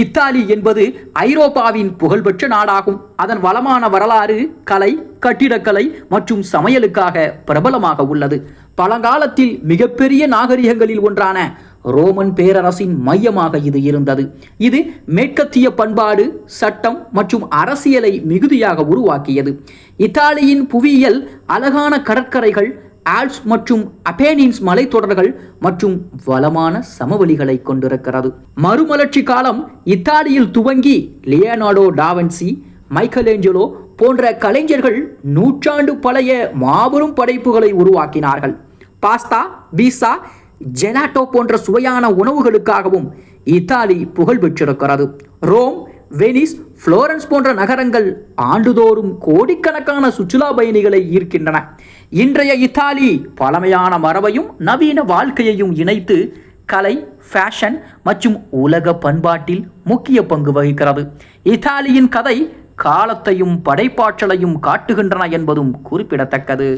Italy என்பது ஐரோப்பாவின் புகழ்பெற்ற நாடாகும். அதன் வளமான வரலாறு கலை கட்டிடக்கலை மற்றும் சமையலுக்காக பிரபலமாக உள்ளது. பழங்காலத்தில் மிகப்பெரிய நாகரிகங்களில் ஒன்றான ரோமன் பேரரசின் மையமாக இது இருந்தது. இது மேற்கத்திய பண்பாடு சட்டம் மற்றும் அரசியலை மிகுதியாக உருவாக்கியது. இத்தாலியின் புவியியல் அழகான கடற்கரைகள் ஆல்ப்ஸ் மற்றும் அப்பேனின்ஸ் மலைத்தொடர்கள் மற்றும் வளமான சமவெளிகளை கொண்டிருக்கிறது. மறுமலர்ச்சி காலம் இத்தாலியில் துவங்கி லியனார்டோ டாவன்சி மைக்கேலேஞ்சலோ போன்ற கலைஞர்கள் நூற்றாண்டு பழைய மாபெரும் படைப்புகளை உருவாக்கினார்கள். பாஸ்தா பீஸா ஜெலாட்டோ போன்ற சுவையான உணவுகளுக்காகவும் இத்தாலி புகழ் பெற்றிருக்கிறது ரோம் வெனிஸ் புளோரன்ஸ் போன்ற நகரங்கள் ஆண்டுதோறும் கோடிக்கணக்கான சுற்றுலா பயணிகளை ஈர்க்கின்றன. இன்றைய இத்தாலி பழமையான மரபையும் நவீன வாழ்க்கையையும் இணைத்து கலை ஃபேஷன் மற்றும் உலக பண்பாட்டில் முக்கிய பங்கு வகிக்கிறது. இத்தாலியின் கதை காலத்தையும் படைப்பாற்றலையும் காட்டுகின்றன என்பதும் குறிப்பிடத்தக்கது.